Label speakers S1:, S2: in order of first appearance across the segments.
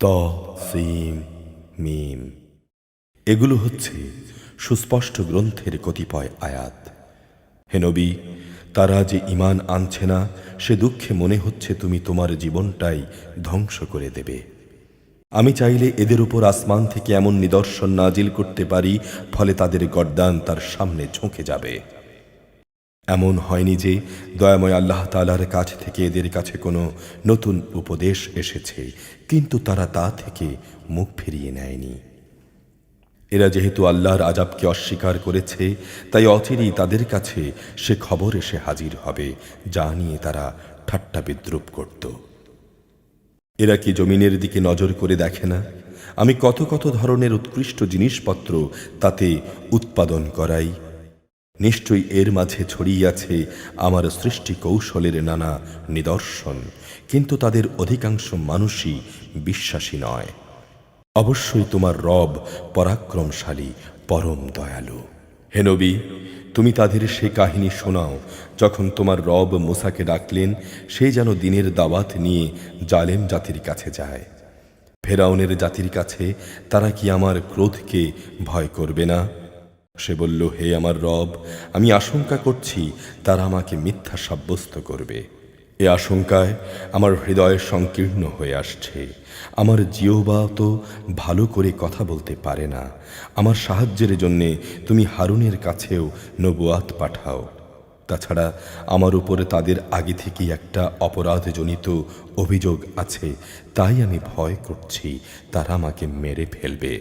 S1: ত সিম মিম এগুলো হচ্ছে সুস্পষ্ট গ্রন্থের কতিপয় আয়াত। হে নবী, তারা যে ইমান আনছে না, সে দুঃখে মনে হচ্ছে তুমি তোমার জীবনটাই ধ্বংস করে দেবে। আমি চাইলে এদের উপর আসমান থেকে এমন নিদর্শন নাজিল করতে পারি, ফলে তাদের গর্দান তার সামনে ঝোঁকে যাবে। এমন হয়নি যে দয়াময় আল্লাহ তালার কাছ থেকে এদের কাছে কোনো নতুন উপদেশ এসেছে, কিন্তু তারা তা থেকে মুখ ফিরিয়ে নেয়নি। এরা যেহেতু আল্লাহর আজাবকে অস্বীকার করেছে, তাই অচিরেই তাদের কাছে সে খবর এসে হাজির হবে, যা নিয়ে তারা ঠাট্টা বিদ্রুপ করত। এরা কি জমিনের দিকে নজর করে দেখে না? আমি কত কত ধরনের উৎকৃষ্ট জিনিসপত্র তাতে উৎপাদন করাই নিশ্চয়ই এর মাঝে ছড়িয়ে আছে আমার সৃষ্টি কৌশলের নানা নিদর্শন, কিন্তু তাদের অধিকাংশ মানুষই বিশ্বাসী নয়। অবশ্যই তোমার রব পরাক্রমশালী, পরম দয়ালু। হেনবি তুমি তাদের সে কাহিনী শোনাও, যখন তোমার রব মুসাকে ডাকলেন, সে যেন দিনের দাওয়াত নিয়ে জালেম জাতির কাছে যায়। ফেরাউনের জাতির কাছে তারা কি আমার ক্রোধকে ভয় করবে না? সে বলল, হে আমার রব, আমি আশঙ্কা করছি, তারা আমাকে মিথ্যা সাব্যস্ত করবে। এ আশঙ্কায় আমার হৃদয় সংকীর্ণ হয়ে আসছে। আমার জিওবা তো ভালো করে কথা বলতে পারে না। আমার সাহায্যের জন্যে তুমি হারুনের কাছেও নবুয়াত পাঠাও। তাছাড়া আমার উপরে তাদের আগে থেকেই একটা অপরাধজনিত অভিযোগ আছে, তাই আমি ভয় করছি, তারা আমাকে মেরে ফেলবে।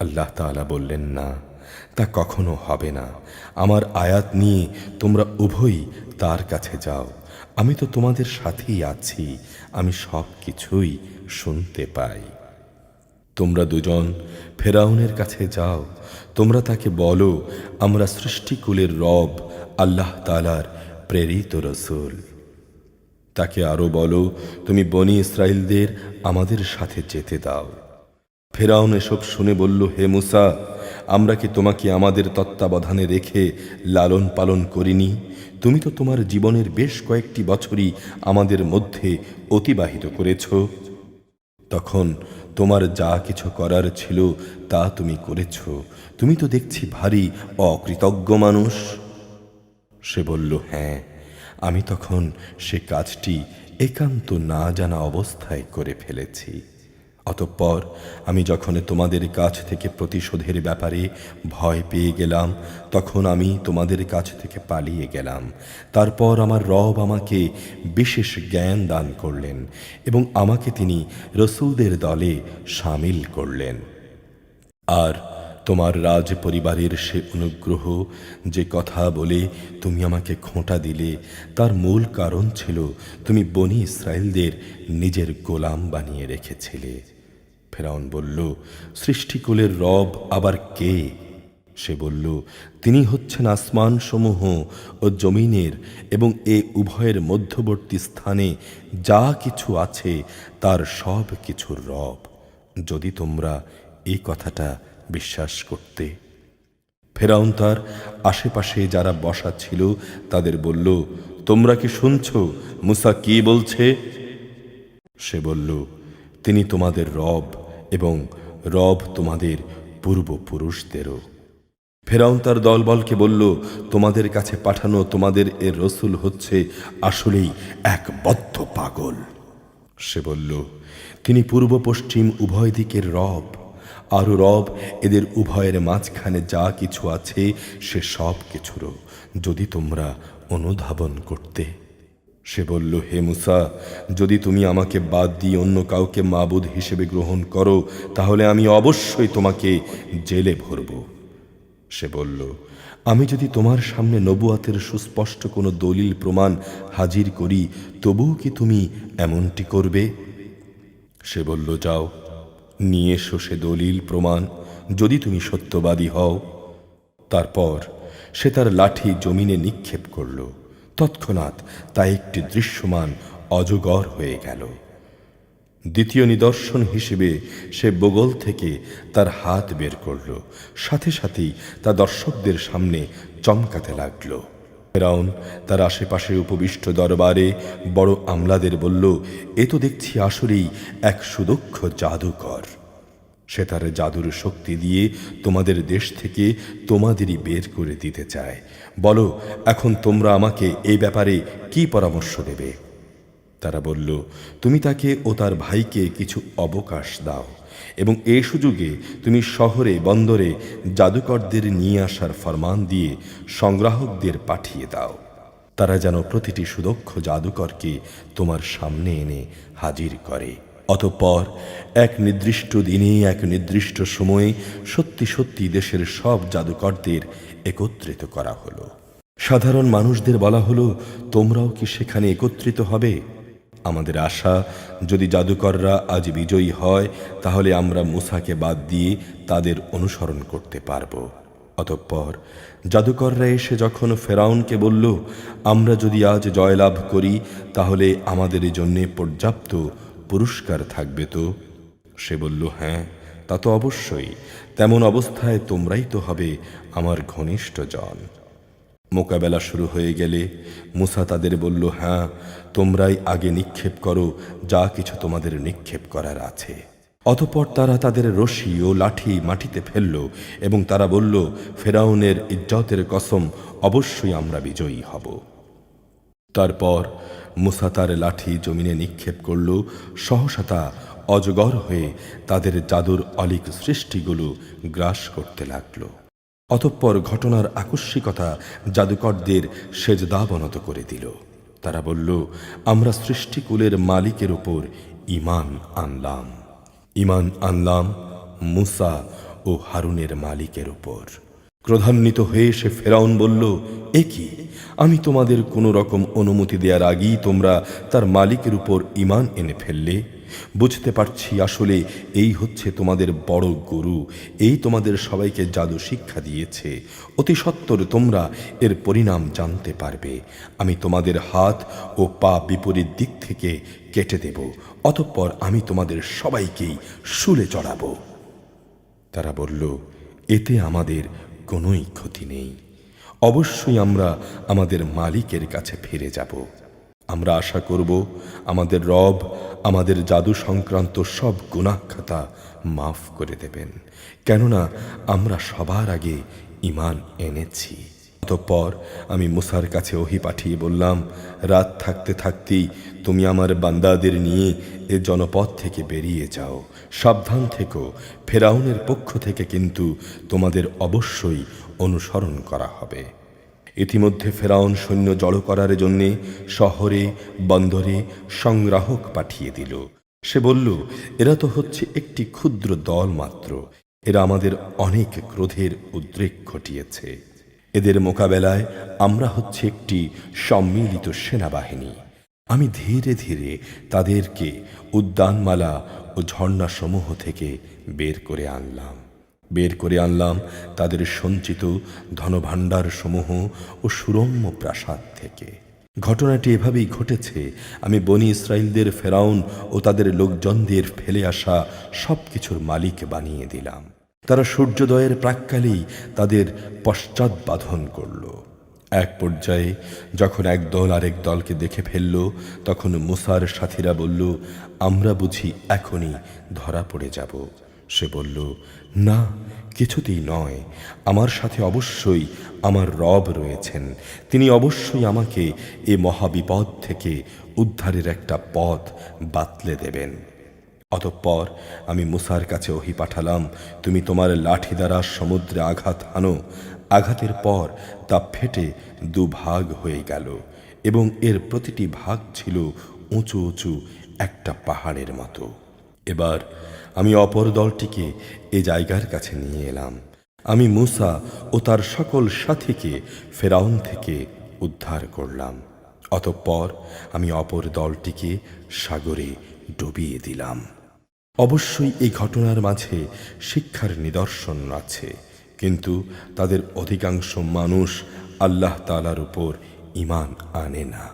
S1: আল্লাহ তাআলা বললেন, না তা কখনো হবে না। আমার আয়াত নিয়ে তোমরা উভয়ই তার কাছে যাও। আমি তো তোমাদের সাথেই আছি। আমি সব কিছুই শুনতে পাই। তোমরা দুজন ফেরাউনের কাছে যাও। তোমরা তাকে বলো, আমরা সৃষ্টিকুলের রব, আল্লাহ তালার প্রেরিত রসুল। তাকে আরও বলো, তুমি বনি ইসরায়েলদের আমাদের সাথে যেতে দাও। ফেরাউন এসব শুনে বলল, হে মুসা, আমরা কি তোমাকে আমাদের তত্ত্বাবধানে রেখে লালন পালন করিনি? তুমি তো তোমার জীবনের বেশ কয়েকটি বছরই আমাদের মধ্যে অতিবাহিত করেছ। তখন তোমার যা কিছু করার ছিল তা তুমি করেছ। তুমি তো দেখছি ভারী অকৃতজ্ঞ মানুষ। সে বলল হ্যাঁ আমি তখন সে কাজটি একান্ত না জানা অবস্থায় করে ফেলেছি। অতঃপর আমি যখন তোমাদের কাছ থেকে প্রতিশোধের ব্যাপারে ভয় পেয়ে গেলাম, তখন আমি তোমাদের কাছ থেকে পালিয়ে গেলাম। তারপর আমার রব আমাকে বিশেষ জ্ঞান দান করলেন এবং আমাকে তিনি রসুলদের দলে সামিল করলেন। আর তোমার রাজ পরিবারের সে অনুগ্রহ, যে কথা বলে তুমি আমাকে খোঁটা দিলে, তার মূল কারণ ছিল তুমি বনি ইসরায়েলদের নিজের গোলাম বানিয়ে রেখেছিলে। ফেরাউন বলল, সৃষ্টিকুলের রব আবার কে? সে বলল, তিনি হচ্ছেন আসমান সমূহ ও জমিনের এবং এ উভয়ের মধ্যবর্তী স্থানে যা কিছু আছে, তার সব কিছুর রব। যদি তোমরা এই কথাটা বিশ্বাস করতে। ফেরাউন তার আশেপাশে যারা বসা ছিল তাদের বলল, তোমরা কি শুনছ? মুসা কি বলছে? সে বলল, তিনি তোমাদের রব এবং রব তোমাদের পূর্বপুরুষদেরও। ফেরাউন তার দলবলকে বলল, তোমাদের কাছে পাঠানো তোমাদের এর রসুল হচ্ছে আসলেই এক বদ্ধ পাগল। সে বলল, তিনি পূর্ব পশ্চিম উভয় দিকের রব। আরও রব এদের উভয়ের মাঝখানে যা কিছু আছে, সে সব কিছুরও। যদি তোমরা অনুধাবন করতে। সে বলল, হে মুসা, যদি তুমি আমাকে বাদ দিয়ে অন্য কাউকে মাবুদ হিসেবে গ্রহণ করো, তাহলে আমি অবশ্যই তোমাকে জেলে ভরব। সে বলল, আমি যদি তোমার সামনে নবুয়াতের সুস্পষ্ট কোনো দলিল প্রমাণ হাজির করি, তবুও কি তুমি এমনটি করবে? সে বলল, যাও। নিয়ে এসো সে দলিল প্রমাণ। যদি তুমি সত্যবাদী হও, তারপর সে তার লাঠি জমিনে নিক্ষেপ করল। তৎক্ষণাৎ তা একটি দৃশ্যমান অজগর হয়ে গেল। দ্বিতীয় নিদর্শন হিসেবে সে বগল থেকে তার হাত বের করল। সাথে সাথেই তা দর্শকদের সামনে চমকাতে লাগল। ফেরাউন তার আশেপাশে উপবিষ্ট দরবারে বড় আমলাদের বলল, এ তো দেখছি আসলেই এক সুদক্ষ জাদুকর। সে তার জাদুর শক্তি দিয়ে তোমাদের দেশ থেকে তোমাদেরই বের করে দিতে চায়। বলো, এখন তোমরা আমাকে এই ব্যাপারে কি পরামর্শ দেবে? তারা বলল, তুমি তাকে ও তার ভাইকে কিছু অবকাশ দাও। এবং এ সুযোগে তুমি শহরে, বন্দরে জাদুকরদের নিয়ে আসার ফরমান দিয়ে সংগ্রাহকদের পাঠিয়ে দাও। তারা যেন প্রতিটি সুদক্ষ জাদুকরকে তোমার সামনে এনে হাজির করে। অতঃপর এক নির্দিষ্ট দিনে, এক নির্দিষ্ট সময়ে সত্যি সত্যি দেশের সব জাদুকরদের একত্রিত করা হলো। সাধারণ মানুষদের বলা হলো, তোমরাও কি সেখানে একত্রিত হবে? আমাদের আশা। যদি জাদুকররা আজ বিজয়ী হয়, তাহলে আমরা মুসাকে বাদ দিয়ে তাদের অনুসরণ করতে পারব। অতঃপর জাদুকররা এসে যখন ফেরাউনকে বলল, আমরা যদি আজ জয়লাভ করি, তাহলে আমাদের জন্যে পর্যাপ্ত পুরস্কার থাকবে তো? সে বলল হ্যাঁ তা তো অবশ্যই। তেমন অবস্থায় তোমরাই তো হবে আমার ঘনিষ্ঠ জন মোকাবেলা শুরু হয়ে গেলে মুসা তাদের বলল হ্যাঁ তোমরাই আগে নিক্ষেপ করো, যা কিছু তোমাদের নিক্ষেপ করার আছে। অতপর তারা তাদের রশি ও লাঠি মাটিতে ফেলল এবং তারা বলল, ফেরাউনের ইজ্জতের কসম, অবশ্যই আমরা বিজয়ী হব। তারপর মুসা তার লাঠি জমিনে নিক্ষেপ করল, সহসা তা অজগর হয়ে তাদের জাদুর অলিক সৃষ্টিগুলো গ্রাস করতে লাগল। অতঃপর ঘটনার আকস্মিকতা জাদুকরদের সেজদাবনত করে দিল। তারা বলল, আমরা সৃষ্টিকুলের মালিকের ওপর ইমান আনলাম। ইমান আনলাম মুসা ও হারুনের মালিকের ওপর। ক্রধান্বিত হয়ে সে ফেরাউন বলল, এ কি? আমি তোমাদের কোনো রকম অনুমতি দেওয়ার আগেই তোমরা তার মালিকের উপর ইমান এনে ফেললে? বুঝতে পারছি আসলে এই হচ্ছে তোমাদের বড় গুরু। এই তোমাদের সবাইকে জাদু শিক্ষা দিয়েছে। অতি সত্বর তোমরা এর পরিণাম জানতে পারবে। আমি তোমাদের হাত ও পা বিপরীত দিক থেকে কেটে দেব। অতঃপর আমি তোমাদের সবাইকেই শুলে চড়াবো। তারা বলল, এতে আমাদের কোনোই ক্ষতি নেই। অবশ্যই আমরা আমাদের মালিকের কাছে ফিরে যাব। আমরা আশা করব আমাদের রব আমাদের জাদু সংক্রান্ত সব গুণাখাতা মাফ করে দেবেন। কেননা আমরা সবার আগে ইমান এনেছি। অতঃপর আমি মুসার কাছে ওহি পাঠিয়ে বললাম, রাত থাকতে থাকতেই তুমি আমার বান্দাদের নিয়ে এ জনপদ থেকে বেরিয়ে যাও। সাবধান থেকো, ফেরাউনের পক্ষ থেকে কিন্তু তোমাদের অবশ্যই অনুসরণ করা হবে। ইতিমধ্যে ফেরাউন সৈন্য জড়ো করার জন্যে শহরে, বন্দরে সংগ্রাহক পাঠিয়ে দিল। সে বলল, এরা তো হচ্ছে একটি ক্ষুদ্র দল মাত্র। এরা আমাদের অনেক ক্রোধের উদ্রেক ঘটিয়েছে। এদের মোকাবেলায় আমরা হচ্ছে একটি সম্মিলিত সেনাবাহিনী। আমি ধীরে ধীরে তাদেরকে উদ্যানমালা ও ঝর্ণাসমূহ থেকে বের করে আনলাম। বের করে আনলাম তাদের সঞ্চিত ধনভাণ্ডার সমূহ ও সুরম্য প্রাসাদ থেকে। ঘটনাটি এভাবেই ঘটেছে, আমি বনি ইসরায়েলদের ফেরাউন ও তাদের লোকজনদের ফেলে আসা সব কিছুর মালিক বানিয়ে দিলাম। তারা সূর্যোদয়ের প্রাককালেই তাদের পশ্চাৎ বাঁধন করল। এক পর্যায়ে যখন এক দল আরেক দলকে দেখে ফেলল, তখন মুসার সাথীরা বলল, আমরা বুঝি এখনই ধরা পড়ে যাব। সে বলল না, কিছুতেই নয়। আমার সাথে অবশ্যই আমার রব রয়েছেন। তিনি অবশ্যই আমাকে এ মহাবিপদ থেকে উদ্ধারের একটা পথ বাতলে দেবেন। অতঃপর আমি মুসার কাছে ওহি পাঠালাম, তুমি তোমার লাঠি দ্বারা সমুদ্রে আঘাত আনো আঘাতের পর তা ফেটে দুভাগ হয়ে গেল এবং এর প্রতিটি ভাগ ছিল উঁচু উঁচু একটা পাহাড়ের মতো। এবার আমি অপর দলটিকে এ জায়গার কাছে নিয়ে এলাম। আমি মুসা ও তার সকল সাথীকে ফেরাউন থেকে উদ্ধার করলাম। অতঃপর আমি অপর দলটিকে সাগরে ডুবিয়ে দিলাম। অবশ্যই এই ঘটনার মাঝে শিক্ষার নিদর্শন আছে, কিন্তু তাদের অধিকাংশ মানুষ আল্লাহ তালার উপর ইমান আনে না।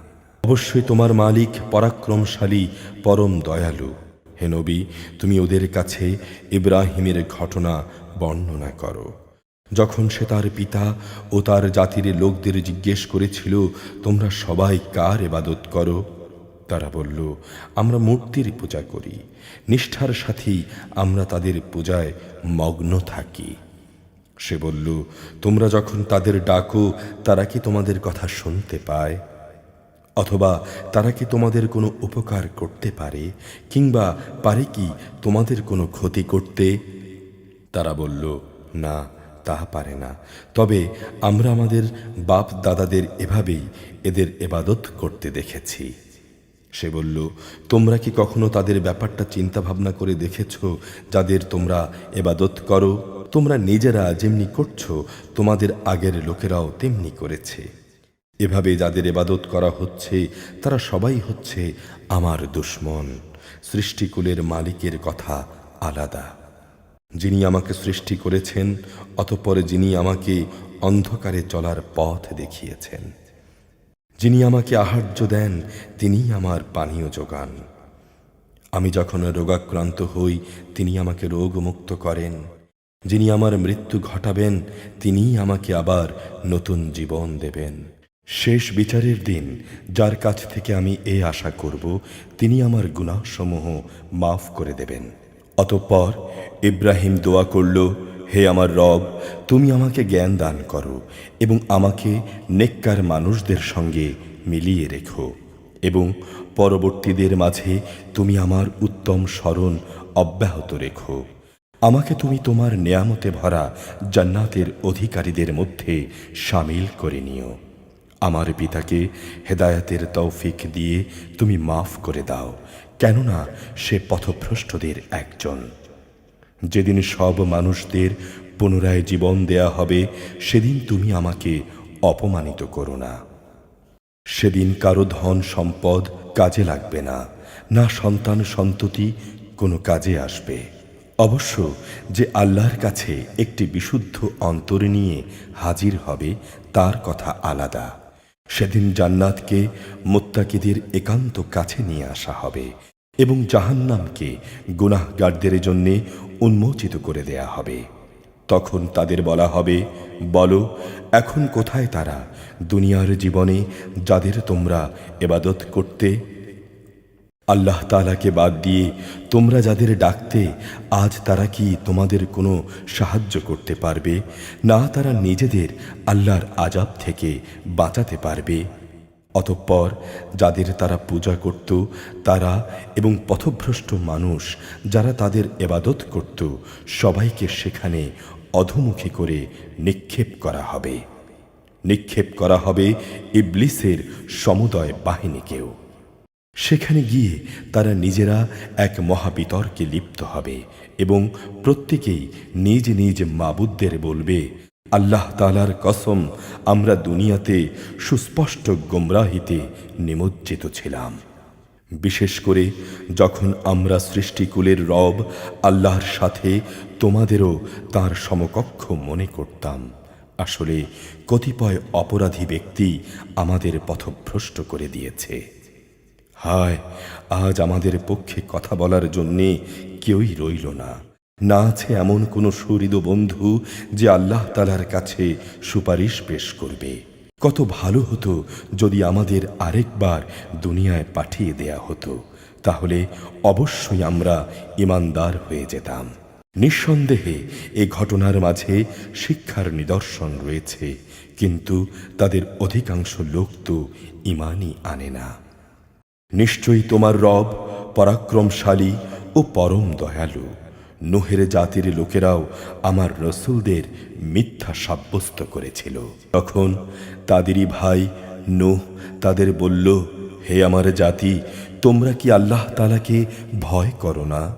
S1: অবশ্যই তোমার মালিক পরাক্রমশালী, পরম দয়ালু হে নবী, তুমি ওদের কাছে ইব্রাহিমের ঘটনা বর্ণনা করো। যখন সে তার পিতা ও তার জাতির লোকদের জিজ্ঞেস করেছিল, তোমরা সবাই কার এবাদত করো? তারা বলল, আমরা মূর্তির পূজা করি। নিষ্ঠার সাথেই আমরা তাদের পূজায় মগ্ন থাকি। সে বলল, তোমরা যখন তাদের ডাকো, তারা কি তোমাদের কথা শুনতে পায়? অথবা তারা কি তোমাদের কোনো উপকার করতে পারে, কিংবা পারে কি তোমাদের কোনো ক্ষতি করতে? তারা বলল, না, তা পারে না। তবে আমরা আমাদের বাপ দাদাদের এভাবেই এদের এবাদত করতে দেখেছি। সে বলল, তোমরা কি কখনো তাদের ব্যাপারটা চিন্তা ভাবনা করে দেখেছ, যাদের তোমরা এবাদত করো? তোমরা নিজেরা যেমনি করছ, তোমাদের আগের লোকেরাও তেমনি করেছে। এভাবে যাদের এবাদত করা হচ্ছে, তারা সবাই হচ্ছে আমার দুশ্মন। সৃষ্টিকুলের মালিকের কথা আলাদা। যিনি আমাকে সৃষ্টি করেছেন, অতঃপর যিনি আমাকে অন্ধকারে চলার পথ দেখিয়েছেন। যিনি আমাকে আহার্য দেন, তিনি আমার পানীয় যোগান। আমি যখন রোগাক্রান্ত হই, তিনি আমাকে রোগমুক্ত করেন। যিনি আমার মৃত্যু ঘটাবেন তিনিই আমাকে আবার নতুন জীবন দেবেন। শেষ বিচারের দিন, যার কাছ থেকে আমি এ আশা করব, তিনি আমার গুনাহসমূহ মাফ করে দেবেন। অতঃপর ইব্রাহিম দোয়া করল, হে আমার রব, তুমি আমাকে জ্ঞান দান করো এবং আমাকে নেককার মানুষদের সঙ্গে মিলিয়ে রেখো এবং পরবর্তীদের মাঝে তুমি আমার উত্তম স্মরণ অব্যাহত রেখো। আমাকে তুমি তোমার নেয়ামতে ভরা জান্নাতের অধিকারীদের মধ্যে সামিল করে নিও। আমার পিতাকে হেদায়াতের তৌফিক দিয়ে তুমি মাফ করে দাও, কেননা সে পথভ্রষ্টদের একজন। যেদিন সব মানুষদের পুনরায় জীবন দেয়া হবে, সেদিন তুমি আমাকে অপমানিত করো না। সেদিন কারও ধন সম্পদ কাজে লাগবে না না সন্তান সন্ততি কোনো কাজে আসবে। অবশ্য যে আল্লাহর কাছে একটি বিশুদ্ধ অন্তর নিয়ে হাজির হবে, তার কথা আলাদা। সেদিন জান্নাতকে মোত্তাকিদের একান্ত কাছে নিয়ে আসা হবে এবং জাহান্নামকে গুনাহগারদের জন্যে উন্মোচিত করে দেয়া হবে। তখন তাদের বলা হবে, বলো, এখন কোথায় তারা দুনিয়ার জীবনে যাদের তোমরা এবাদত করতে আল্লাহ তালাকে বাদ দিয়ে তোমরা যাদের ডাকতে আজ তারা কি তোমাদের কোনো সাহায্য করতে পারবে? না, তারা নিজেদের আল্লাহর আজাব থেকে বাঁচাতে পারবে। অতঃপর যাদের তারা পূজা করত, তারা এবং পথভ্রষ্ট মানুষ যারা তাদের এবাদত করত, সবাইকে সেখানে অধমুখী করে নিক্ষেপ করা হবে। নিক্ষেপ করা হবে ইবলিসের সমুদয় বাহিনীকেও। সেখানে গিয়ে তারা নিজেরা এক মহাবিতর্কে লিপ্ত হবে এবং প্রত্যেকেই নিজ নিজ মাবুদদের বলবে, আল্লাহ তালার কসম, আমরা দুনিয়াতে সুস্পষ্ট গোমরাহিতে নিমজ্জিত ছিলাম। বিশেষ করে যখন আমরা সৃষ্টিকুলের রব আল্লাহর সাথে তোমাদেরও তার সমকক্ষ মনে করতাম। আসলে কতিপয় অপরাধী ব্যক্তি আমাদের পথভ্রষ্ট করে দিয়েছে। হায়, আজ আমাদের পক্ষে কথা বলার জন্যে কেউই রইল না। না আছে এমন কোনো সুহৃদ বন্ধু যে আল্লাহ তালার কাছে সুপারিশ পেশ করবে। কত ভালো হতো যদি আমাদের আরেকবার দুনিয়ায় পাঠিয়ে দেয়া হতো। তাহলে অবশ্যই আমরা ইমানদার হয়ে যেতাম। নিঃসন্দেহে এ ঘটনার মাঝে শিক্ষার নিদর্শন রয়েছে, কিন্তু তাদের অধিকাংশ লোক তো ইমানই আনে না। নিশ্চয়ই তোমার রব পরাক্রমশালী ও পরম দয়ালু। নোহের জাতির লোকেরাও আমার রসুলদের মিথ্যা সাব্যস্ত করেছিল। তখন তাদেরই ভাই নোহ তাদের বলল, হে আমার জাতি, তোমরা কি আল্লাহ তালাকে ভয় করো না?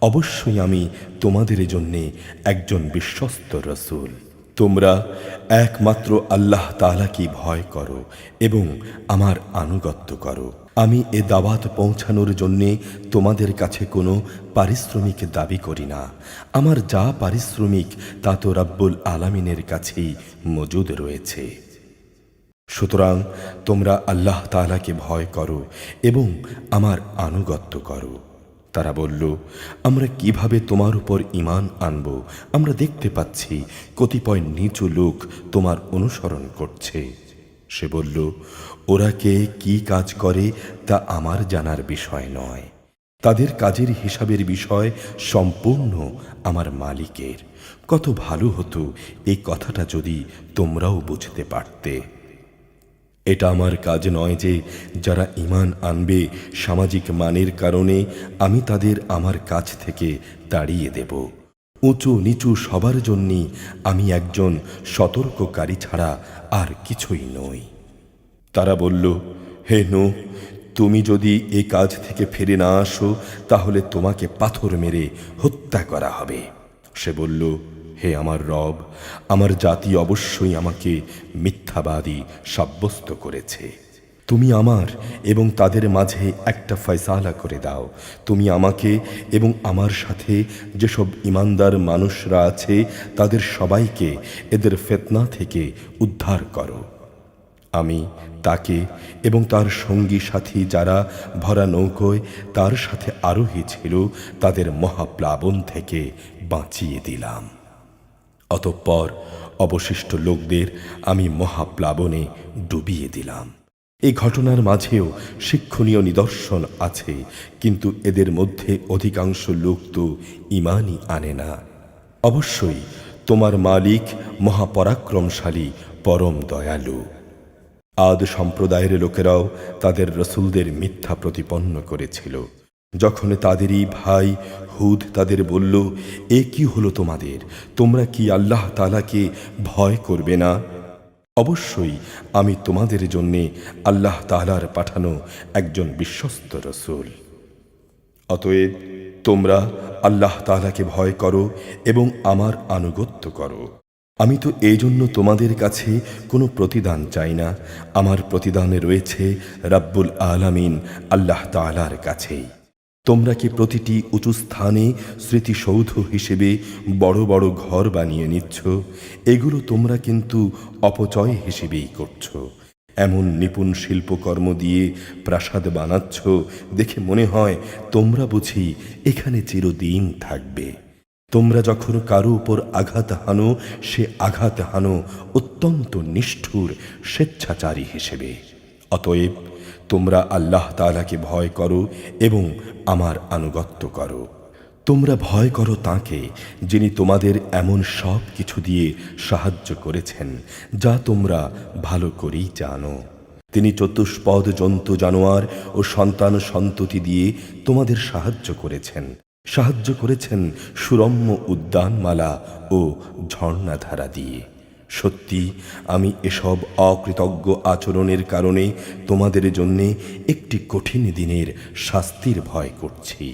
S1: অবশ্যই আমি তোমাদের জন্যে একজন বিশ্বস্ত রসুল। তোমরা একমাত্র আল্লাহ তালাকে ভয় করো এবং আমার আনুগত্য করো। আমি এ দাওয়াত পৌঁছানোর জন্যে তোমাদের কাছে কোনো পারিশ্রমিক দাবি করি না। আমার যা পারিশ্রমিক তা তো রাব্বুল আলামিনের কাছেই মজুদ রয়েছে। সুতরাং তোমরা আল্লাহ তাআলাকে ভয় করো এবং আমার আনুগত্য করো। তারা বলল, আমরা কীভাবে তোমার উপর ইমান আনব? আমরা দেখতে পাচ্ছি কতিপয় নিচু লোক তোমার অনুসরণ করছে। সে বলল, ওরা কে কি কাজ করে তা আমার জানার বিষয় নয়। তাদের কাজের হিসাবের বিষয় সম্পূর্ণ আমার মালিকের। কত ভালো হতো এই কথাটা যদি তোমরাও বুঝতে পারতে। এটা আমার কাজ নয় যে যারা ইমান আনবে সামাজিক মানের কারণে আমি তাদের আমার কাছ থেকে তাড়িয়ে দেব। উঁচু নিচু সবার জন্যই আমি একজন সতর্ককারী ছাড়া আর কিছুই নই। তারা বলল, হে নো তুমি যদি এ কাজ থেকে ফিরে না আসো, তাহলে তোমাকে পাথর মেরে হত্যা করা হবে। সে বলল, হে আমার রব, আমার জাতি অবশ্যই আমাকে মিথ্যাবাদী সাব্যস্ত করেছে। তুমি আমার এবং তাদের মাঝে একটা ফয়সালা করে দাও। তুমি আমাকে এবং আমার সাথে যেসব ইমানদার মানুষরা আছে, তাদের সবাইকে এদের ফেতনা থেকে উদ্ধার করো। আমি তাকে এবং তার সঙ্গী সাথী যারা ভরা নৌকোয়, তার সাথে আরোহী ছিল, তাদের মহাপ্লাবন থেকে বাঁচিয়ে দিলাম। অতঃপর অবশিষ্ট লোকদের আমি মহাপ্লাবনে ডুবিয়ে দিলাম। এই ঘটনার মাঝেও শিক্ষণীয় নিদর্শন আছে, কিন্তু এদের মধ্যে অধিকাংশ লোক তো ইমানই আনে না। অবশ্যই তোমার মালিক মহাপরাক্রমশালী, পরম দয়ালু। আদ সম্প্রদায়ের লোকেরাও তাদের রসুলদের মিথ্যা প্রতিপন্ন করেছিল। যখন তাদেরই ভাই হুদ তাদের বলল, এ কি হলো তোমাদের? তোমরা কি আল্লাহ তালাকে ভয় করবে না? অবশ্যই আমি তোমাদের জন্যে আল্লাহ তালার পাঠানো একজন বিশ্বস্ত রসুল। অতএব তোমরা আল্লাহ তালাকে ভয় করো এবং আমার আনুগত্য করো। আমি তো এই জন্য তোমাদের কাছে কোনো প্রতিদান চাই না। আমার প্রতিদানে রয়েছে রাব্বুল আলামিন আল্লাহ তালার কাছেই। তোমরা কি প্রতিটি উঁচু স্থানে স্মৃতিসৌধ হিসেবে বড় বড় ঘর বানিয়ে নিচ্ছ? এগুলো তোমরা কিন্তু অপচয় হিসেবেই করছ। এমন নিপুণ শিল্পকর্ম দিয়ে প্রাসাদ বানাচ্ছ দেখে মনে হয় তোমরা বুঝি এখানে চিরদিন থাকবে। তোমরা যখন কারও উপর আঘাত হানো, সে আঘাত হানো অত্যন্ত নিষ্ঠুর, স্বেচ্ছাচারী হিসেবে। অতএব তোমরা আল্লাহ তালাকে ভয় করো এবং আমার আনুগত্য করো। তোমরা ভয় করো তাকে, যিনি তোমাদের এমন সব কিছু দিয়ে সাহায্য করেছেন, যা তোমরা ভালো করেই জানো। তিনি চতুষ্পদ জন্তু জানোয়ার ও সন্তান সন্ততি দিয়ে তোমাদের সাহায্য করেছেন। সাহায্য করেছেন সুরম্য উদ্যানমালা ও ঝর্ণাধারা দিয়ে। সত্যি, আমি এসব অকৃতজ্ঞ আচরণের কারণে তোমাদের জন্যে একটি কঠিন দিনের শাস্তির ভয় করছি।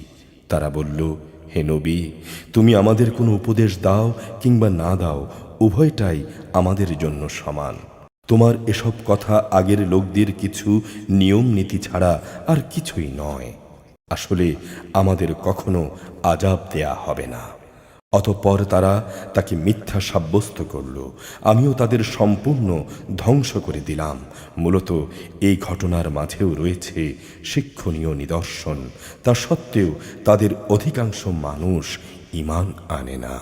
S1: তারা বলল, হে নবী, তুমি আমাদের কোনো উপদেশ দাও কিংবা না দাও, উভয়টাই আমাদের জন্য সমান। তোমার এসব কথা আগের লোকদের কিছু নিয়ম নীতি ছাড়া আর কিছুই নয়। আসলে আমাদের কখনো আজাব দেয়া হবে না। অতঃপর তারা তাকে মিথ্যা সাব্যস্ত করল। আমিও তাদের সম্পূর্ণ ধ্বংস করে দিলাম। মূলত এই ঘটনার মাঝেও রয়েছে শিক্ষণীয় নিদর্শন। তা সত্ত্বেও তাদের অধিকাংশ মানুষ ইমান আনে না।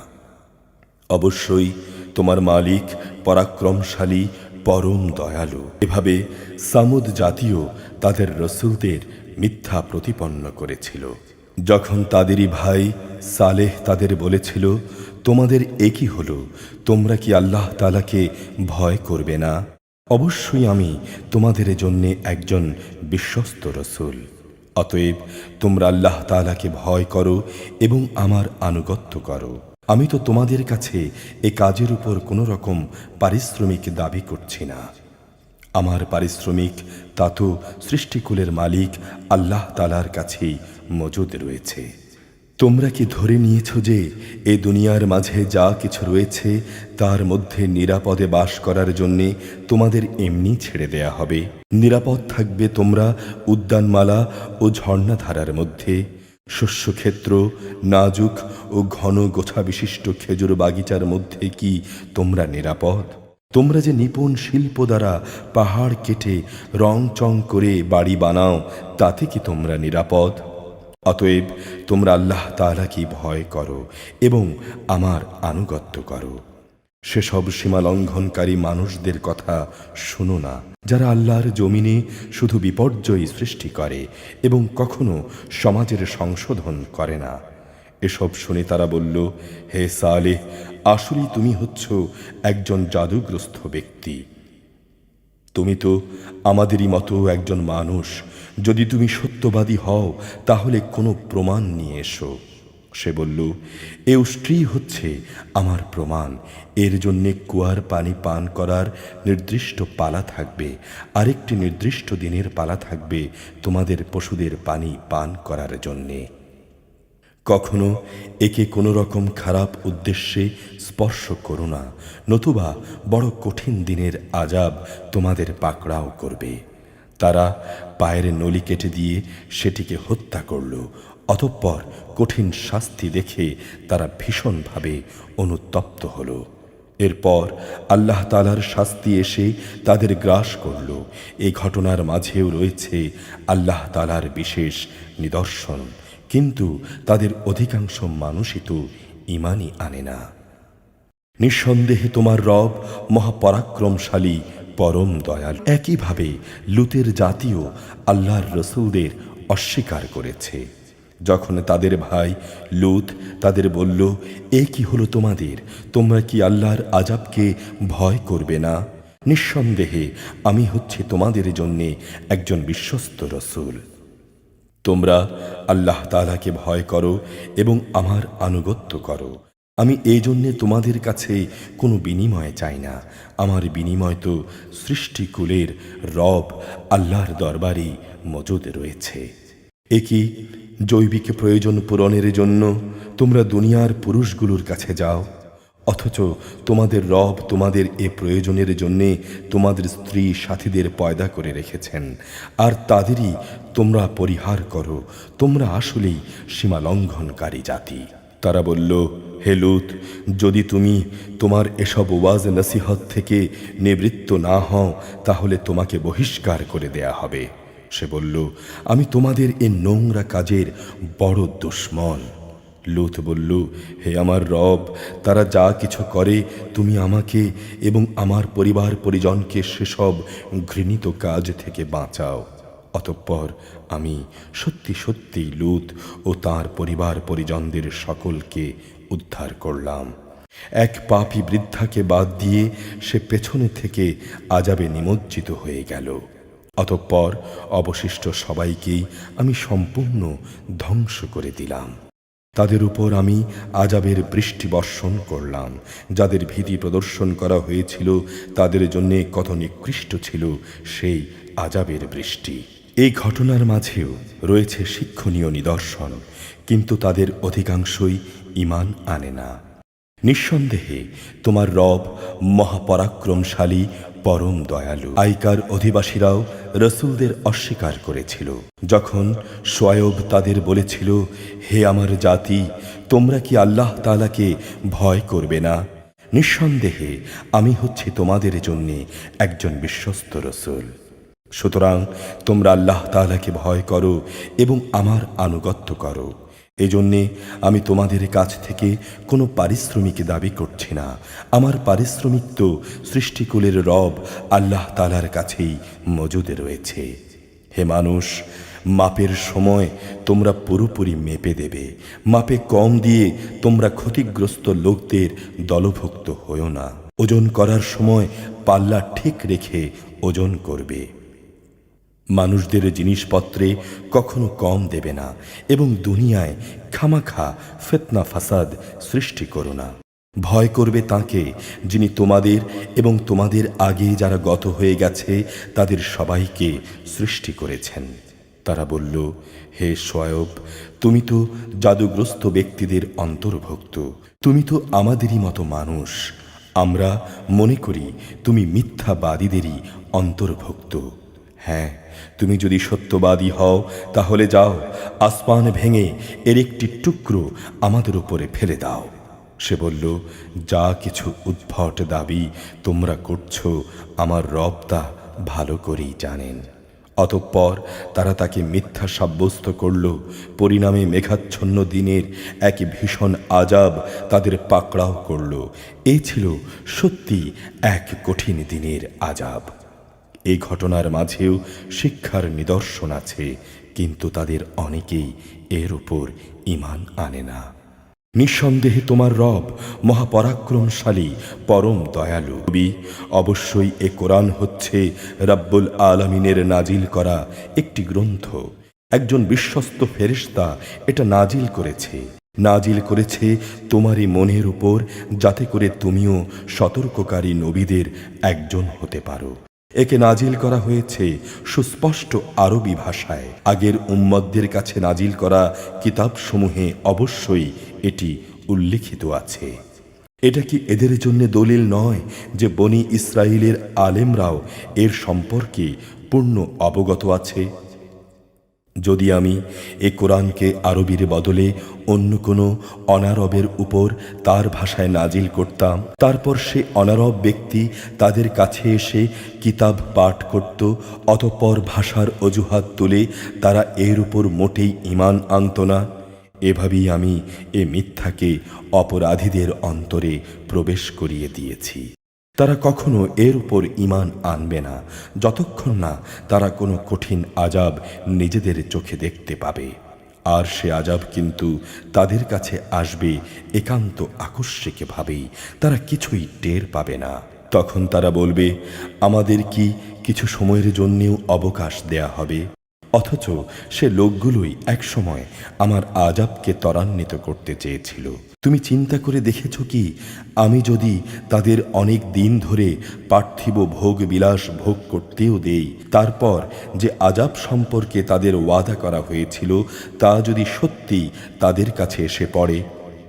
S1: অবশ্যই তোমার মালিক পরাক্রমশালী, পরম দয়ালু। এভাবে সামুদ জাতীয় তাদের রসুলদের মিথ্যা প্রতিপন্ন করেছিল। যখন তাদেরই ভাই সালেহ তাদের বলেছিল, তোমাদের একই হলো? তোমরা কি আল্লাহ তালাকে ভয় করবে না? অবশ্যই আমি তোমাদের জন্যে একজন বিশ্বস্ত রসুল। অতএব তোমরা আল্লাহ তালাকে ভয় করো এবং আমার আনুগত্য করো। আমি তো তোমাদের কাছে এ কাজের উপর কোনো রকম পারিশ্রমিক দাবি করছি না। আমার পারিশ্রমিক, তা তো সৃষ্টিকুলের মালিক আল্লাহ তালার কাছেই মজুদ রয়েছে। তোমরা কি ধরে নিয়েছ যে এ দুনিয়ার মাঝে যা কিছু রয়েছে, তার মধ্যে নিরাপদে বাস করার জন্যে তোমাদের এমনি ছেড়ে দেয়া হবে? নিরাপদ থাকবে তোমরা উদ্যানমালা ও ঝর্ণাধারার মধ্যে। শস্যক্ষেত্র, নাজুক ও ঘন গোছা বিশিষ্ট খেজুর বাগিচার মধ্যে কি তোমরা নিরাপদ? তোমরা যে নিপুণ শিল্প দ্বারা পাহাড় কেটে রং চং করে বাড়ি বানাও, তাতে কি তোমরা নিরাপদ? অতএব তোমরা আল্লাহ তাআলাকে ভয় করো এবং আমার আনুগত্য করো। সেসব সীমা লঙ্ঘনকারী মানুষদের কথা শুনো না, যারা আল্লাহর জমিনে শুধু বিপর্যয় সৃষ্টি করে এবং কখনো সমাজের সংশোধন করে না। এসব শুনে তারা বলল, হে সালেহ আসলেই তুমি হচ্ছ একজন জাদুগ্রস্ত ব্যক্তি। তুমি তো আমাদেরই মতো একজন মানুষ। যদি তুমি সত্যবাদী হও, তাহলে কোনো প্রমাণ নিয়ে এসো। সে বলল এ স্ত্রী হচ্ছে আমার প্রমাণ। এর জন্যে কুয়ার পানি পান করার নির্দিষ্ট পালা থাকবে। আরেকটি নির্দিষ্ট দিনের পালা থাকবে তোমাদের পশুদের পানি পান করার জন্যে। কখনো একে কোনো রকম খারাপ উদ্দেশ্যে স্পর্শ করো না, নতুবা বড় কঠিন দিনের আজাব তোমাদের পাকড়াও করবে। তারা পায়ের নলি কেটে দিয়ে সেটিকে হত্যা করল, অতঃপর কঠিন শাস্তি দেখে তারা ভীষণভাবে অনুতপ্ত হল। এরপর আল্লাহ তালার শাস্তি এসে তাদের গ্রাস করল। এই ঘটনার মাঝেও রয়েছে আল্লাহ তালার বিশেষ নিদর্শন। কিন্তু তাদের অধিকাংশ মানুষই তো ইমানই আনে না। নিঃসন্দেহে তোমার রব মহাপরাক্রমশালী, পরম দয়াল। একইভাবে লুতের জাতীয় আল্লাহর রসুলদের অস্বীকার করেছে। যখন তাদের ভাই লুত তাদের বলল, এ কি হলো তোমাদের? তোমরা কি আল্লাহর আজাবকে ভয় করবে না? নিঃসন্দেহে আমি হচ্ছে তোমাদের জন্যে একজন বিশ্বস্ত রসুল। তোমরা আল্লাহ তালাকে ভয় করো এবং আমার আনুগত্য করো। আমি এই জন্যে তোমাদের কাছে কোনো বিনিময় চাই না। আমার বিনিময় তো সৃষ্টিকুলের রব আল্লাহর দরবারে মজুদ রয়েছে। একই জৈবিক প্রয়োজন পূরণের জন্য তোমরা দুনিয়ার পুরুষগুলোর কাছে যাও? অথচ তোমাদের রব তোমাদের এ প্রয়োজনের জন্যে তোমাদের স্ত্রী সাথীদের পয়দা করে রেখেছেন। আর তাদেরই তোমরা পরিহার করো, তোমরা আসলেই সীমা লঙ্ঘনকারী জাতি। তারা বলল, হে লুত, যদি তুমি তোমার এসব ওয়াজ নসিহত থেকে নিবৃত্ত না হও, তাহলে তোমাকে বহিষ্কার করে দেয়া হবে। সে বলল, আমি তোমাদের এ নোংরা কাজের বড় দুশ্মন। লুত বলল, হে আমার রব, তারা যা কিছু করে, তুমি আমাকে এবং আমার পরিবার পরিজনকে সেসব ঘৃণিত কাজ থেকে বাঁচাও। অতঃপর আমি সত্যি সত্যি লুত ও তার পরিবার পরিজনদের সকলকে উদ্ধার করলাম। এক পাপী বৃদ্ধাকে বাদ দিয়ে সে পেছনে থেকে আজাবে নিমজ্জিত হয়ে গেল। অতঃপর অবশিষ্ট সবাইকেই আমি সম্পূর্ণ ধ্বংস করে দিলাম। তাদের উপর আমি আজাবের বৃষ্টি বর্ষণ করলাম। যাদের ভীতি প্রদর্শন করা হয়েছিল তাদের জন্যে কত নিকৃষ্ট ছিল সেই আজাবের বৃষ্টি। এই ঘটনার মাঝেও রয়েছে শিক্ষণীয় নিদর্শন, কিন্তু তাদের অধিকাংশই ইমান আনে না। নিঃসন্দেহে, তোমার রব মহাপরাক্রমশালী, পরম দয়ালু। আইকার অধিবাসীরাও রসুলদের অস্বীকার করেছিল। যখন সোয়ায়ব তাদের বলেছিল, হে আমার জাতি, তোমরা কি আল্লাহ তালাকে ভয় করবে না? নিঃসন্দেহে, আমি হচ্ছি তোমাদের জন্যে একজন বিশ্বস্ত রসুল। সুতরাং তোমরা আল্লাহ তালাকে ভয় করো এবং আমার আনুগত্য করো। এজন্যে আমি তোমাদের কাছ থেকে কোনো পারিশ্রমিক দাবি করছি না। আমার পারিশ্রমিক তো সৃষ্টিকুলের রব আল্লাহ তালার কাছেই মজুদে রয়েছে। হে মানুষ, মাপের সময় তোমরা পুরোপুরি মেপে দেবে। মাপে কম দিয়ে তোমরা ক্ষতিগ্রস্ত লোকদের দলভুক্ত হও না। ওজন করার সময় পাল্লা ঠিক রেখে ওজন করবে। মানুষদের জিনিসপত্রে কখনো কম দেবে না এবং দুনিয়ায় খামাখা, ফেতনা, ফাসাদ সৃষ্টি করো না। ভয় করবে তাকে যিনি তোমাদের এবং তোমাদের আগে যারা গত হয়ে গেছে তাদের সবাইকে সৃষ্টি করেছেন। তারা বলল, হে সয়ব তুমি তো জাদুগ্রস্ত ব্যক্তিদের অন্তর্ভুক্ত। তুমি তো আমাদেরই মতো মানুষ। আমরা মনে করি তুমি মিথ্যাবাদীদেরই অন্তর্ভুক্ত। হ্যাঁ তুমি যদি সত্যবাদী হও, তাহলে যাও, আসমান ভেঙে এর একটি টুকরো আমাদের উপরে ফেলে দাও। সে বলল, যা কিছু উদ্ভট দাবি তোমরা করছ, আমার রব তা ভালো করেই জানেন। অতঃপর তারা তাকে মিথ্যা সাব্যস্ত করল, পরিণামে মেঘাচ্ছন্ন দিনের এক ভীষণ আজাব তাদের পাকড়াও করল। এই ছিল সত্যি এক কঠিন দিনের আজাব। এই ঘটনার মাঝেও শিক্ষার নিদর্শন আছে, কিন্তু তাদের অনেকেই এর উপর ইমান আনে না। নিঃসন্দেহে তোমার রব মহাপরাক্রমশালী, পরম দয়ালু। কবি অবশ্যই এ কোরআন হচ্ছে রাব্বুল আলমিনের নাজিল করা একটি গ্রন্থ। একজন বিশ্বস্ত ফেরিস্তা এটা নাজিল করেছে। নাজিল করেছে তোমারই মনের উপর, যাতে করে তুমিও সতর্ককারী নবীদের একজন হতে পারো। একে নাজিল করা হয়েছে সুস্পষ্ট আরবি ভাষায়। আগের উম্মদদের কাছে নাজিল করা কিতাবসমূহে অবশ্যই এটি উল্লিখিত আছে। এটা কি এদের জন্য দলিল নয় যে বনি ইসরায়েলের আলেমরাও এর সম্পর্কে পূর্ণ অবগত আছে? যদি আমি এ কোরআনকে আরবির বদলে অন্য কোনো অনারবের উপর তার ভাষায় নাজিল করতাম, তারপর সে অনারব ব্যক্তি তাদের কাছে এসে কিতাব পাঠ করত, অতঃপর ভাষার অজুহাত তুলে তারা এর উপর মোটেই ইমান আনত না। এভাবেই আমি এ মিথ্যাকে অপরাধীদের অন্তরে প্রবেশ করিয়ে দিয়েছি। তারা কখনো এর উপর ইমান আনবে না, যতক্ষণ না তারা কোনো কঠিন আজাব নিজেদের চোখে দেখতে পাবে। আর সে আজাব কিন্তু তাদের কাছে আসবে একান্ত আকস্মিকভাবেই তারা কিছুই টের পাবে না। তখন তারা বলবে, আমাদের কি কিছু সময়ের জন্যেও অবকাশ দেয়া হবে? অথচ সে লোকগুলোই একসময় আমার আজাবকে ত্বরান্বিত করতে চেয়েছিল। তুমি চিন্তা করে দেখেছ কি? আমি যদি তাদের অনেক দিন ধরে পার্থিব ভোগ বিলাস ভোগ করতেও দেই, তারপর যে আজাব সম্পর্কে তাদের ওয়াদা করা হয়েছিল, তা যদি সত্যি তাদের কাছে এসে পড়ে,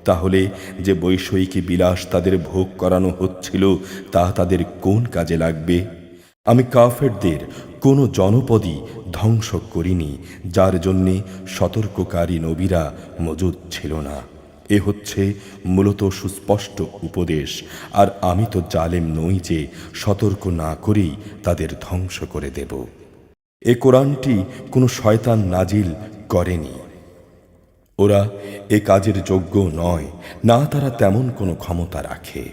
S1: তাহলে যে বৈষয়িকী বিলাস তাদের ভোগ করানো হচ্ছিল, তা তাদের কোন কাজে লাগবে? আমি কাফেরদের কোনো জনপদই ধ্বংস করিনি, যার জন্যে সতর্ককারী নবীরা মজুদ ছিল না। এ হচ্ছে মূলত সুস্পষ্ট উপদেশ। আর আমি তো জালেম নই যে সতর্ক না করেই তাদের ধ্বংস করে দেব। এ কোরআনটি কোনো শয়তান নাজিল করেনি। ওরা এ কাজের যোগ্য নয়, না তারা তেমন কোনো ক্ষমতা রাখে।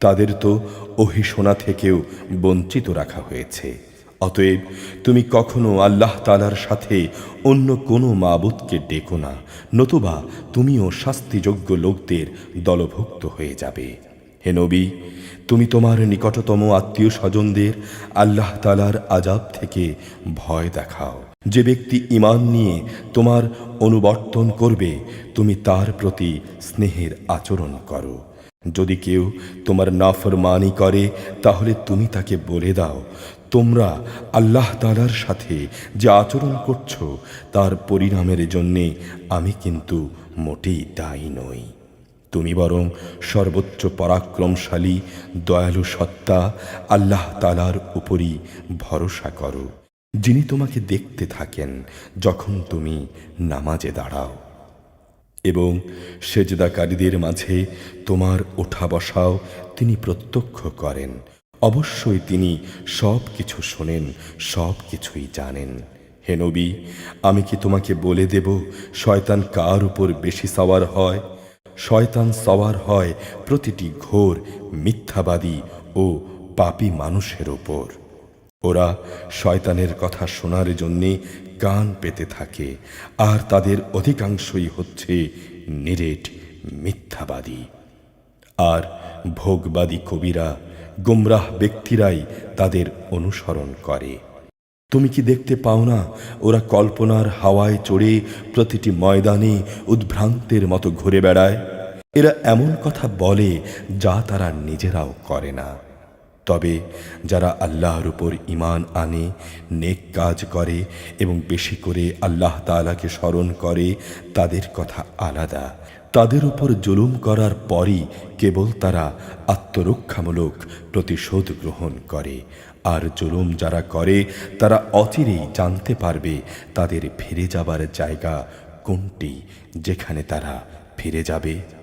S1: তাদের তো ওহি শোনা থেকেও বঞ্চিত রাখা হয়েছে। অতএব তুমি কখনো আল্লাহ তালার সাথে অন্য কোনো মাবুদকে ডেকো না, নতুবা তুমিও শাস্তিযোগ্য লোকদের দলভুক্ত হয়ে যাবে। হে নবী, তুমি তোমার নিকটতম আত্মীয় স্বজনদের আল্লাহ তালার আজাব থেকে ভয় দেখাও। যে ব্যক্তি ইমান নিয়ে তোমার অনুবর্তন করবে, তুমি তার প্রতি স্নেহের আচরণ করো। যদি কেউ তোমার নাফরমানি করে, তাহলে তুমি তাকে বলে দাও তোমরা আল্লাহ তালার সাথে যে আচরণ করছ, তার পরিণামের জন্যে আমি কিন্তু মোটেই দায়ী নই। তুমি বরং সর্বোচ্চ পরাক্রমশালী, দয়ালু সত্তা আল্লাহ তালার উপরই ভরসা করো, যিনি তোমাকে দেখতে থাকেন যখন তুমি নামাজে দাঁড়াও। এবং সেজদাকারীদের মাঝে তোমার ওঠা বসাও তিনি প্রত্যক্ষ করেন। অবশ্যই তিনি সব কিছু শোনেন, সব কিছুই জানেন। হে নবী, আমি কি তোমাকে বলে দেব, শয়তান কার উপর বেশি সওয়ার হয়? শয়তান সওয়ার হয় প্রতিটি ঘোর মিথ্যাবাদী ও পাপী মানুষের ওপর ওরা শয়তানের কথা শোনার জন্যে কান পেতে থাকে, আর তাদের অধিকাংশই হচ্ছে নিরেট মিথ্যাবাদী। আর ভোগবাদী কবিরা গুমরাহ ব্যক্তিরাই তাদের অনুসরণ করে। তুমি কি দেখতে পাও না, ওরা কল্পনার হাওয়ায় চড়ে প্রতিটি ময়দানে উদ্ভ্রান্তের মতো ঘুরে বেড়ায়? এরা এমন কথা বলে যা তারা নিজেরাও করে না। তবে যারা আল্লাহর উপর ইমান আনে, নেক কাজ করে এবং বেশি করে আল্লাহ তাআলাকে স্মরণ করে, তাদের কথা আলাদা। তাদের উপর জুলুম করার পরই কেবল তারা আত্মরক্ষামূলক প্রতিশোধ গ্রহণ করে। আর জুলুম যারা করে, তারা অচিরেই জানতে পারবে তাদের ফিরে যাবার জায়গা কোনটি, যেখানে তারা ফিরে যাবে।